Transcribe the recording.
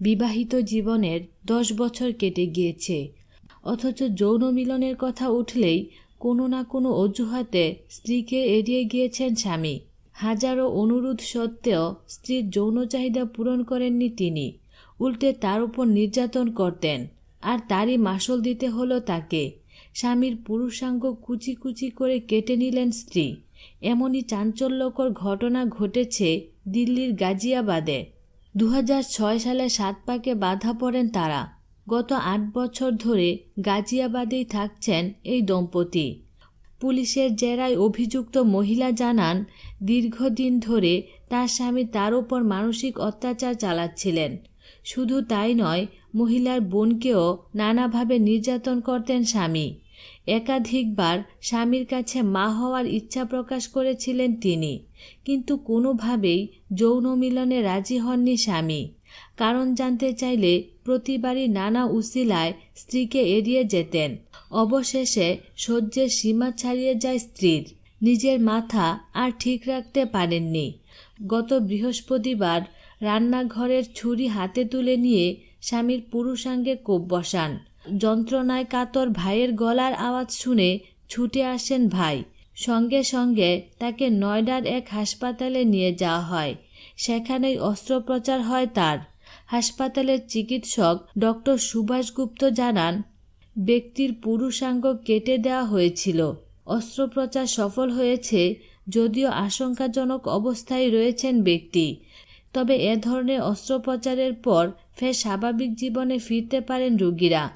বিবাহিত জীবনের দশ বছর কেটে গিয়েছে। অথচ যৌন মিলনের কথা উঠলেই কোনো না কোনো অজুহাতে স্ত্রীকে এড়িয়ে গিয়েছেন স্বামী। হাজারো অনুরোধ সত্ত্বেও স্ত্রীর যৌন চাহিদা পূরণ করেননি তিনি। উল্টে তার উপর নির্যাতন করতেন। আর তারই মাসল দিতে হলো তাকে। স্বামীর পুরুষাঙ্গ কুচি কুচি করে কেটে নিলেন স্ত্রী। এমনই চাঞ্চল্যকর ঘটনা ঘটেছে দিল্লির গাজিয়াবাদে। দু হাজার ছয় সালে সাত পাকে বাধা পড়েন তারা। গত আট বছর ধরে গাজিয়াবাদেই থাকছেন এই দম্পতি। পুলিশের জেরায় অভিযুক্ত মহিলা জানান, দীর্ঘদিন ধরে তার স্বামী তার ওপর মানসিক অত্যাচার চালাচ্ছিলেন। শুধু তাই নয়, মহিলার বোনকেও নানাভাবে নির্যাতন করতেন স্বামী। একাধিকবার স্বামীর কাছে মা হওয়ার ইচ্ছা প্রকাশ করেছিলেন তিনি, কিন্তু কোনোভাবেই যৌন মিলনে রাজি হননি স্বামী। কারণ জানতে চাইলে প্রতিবারই নানা উসিলায় স্ত্রীকে এড়িয়ে যেতেন। অবশেষে সহ্যের সীমা ছাড়িয়ে যায় স্ত্রীর। নিজের মাথা আর ঠিক রাখতে পারেননি। গত বৃহস্পতিবার রান্নাঘরের ছুরি হাতে তুলে নিয়ে স্বামীর পুরুষাঙ্গে কোপ বসান। যন্ত্রণায় কাতর ভাইয়ের গলার আওয়াজ শুনে ছুটে আসেন ভাই। সঙ্গে সঙ্গে তাকে নয়ডার এক হাসপাতালে নিয়ে যাওয়া হয়। সেখানেই অস্ত্রোপচার হয় তার। হাসপাতালের চিকিৎসক ডক্টর সুভাষ গুপ্ত জানান, ব্যক্তির পুরুষাঙ্গ কেটে দেওয়া হয়েছিল। অস্ত্রোপচার সফল হয়েছে যদিও আশঙ্কাজনক অবস্থায় রয়েছেন ব্যক্তি। তবে এ ধরনের অস্ত্রোপচারের পর ফের স্বাভাবিক জীবনে ফিরতে পারেন রোগীরা।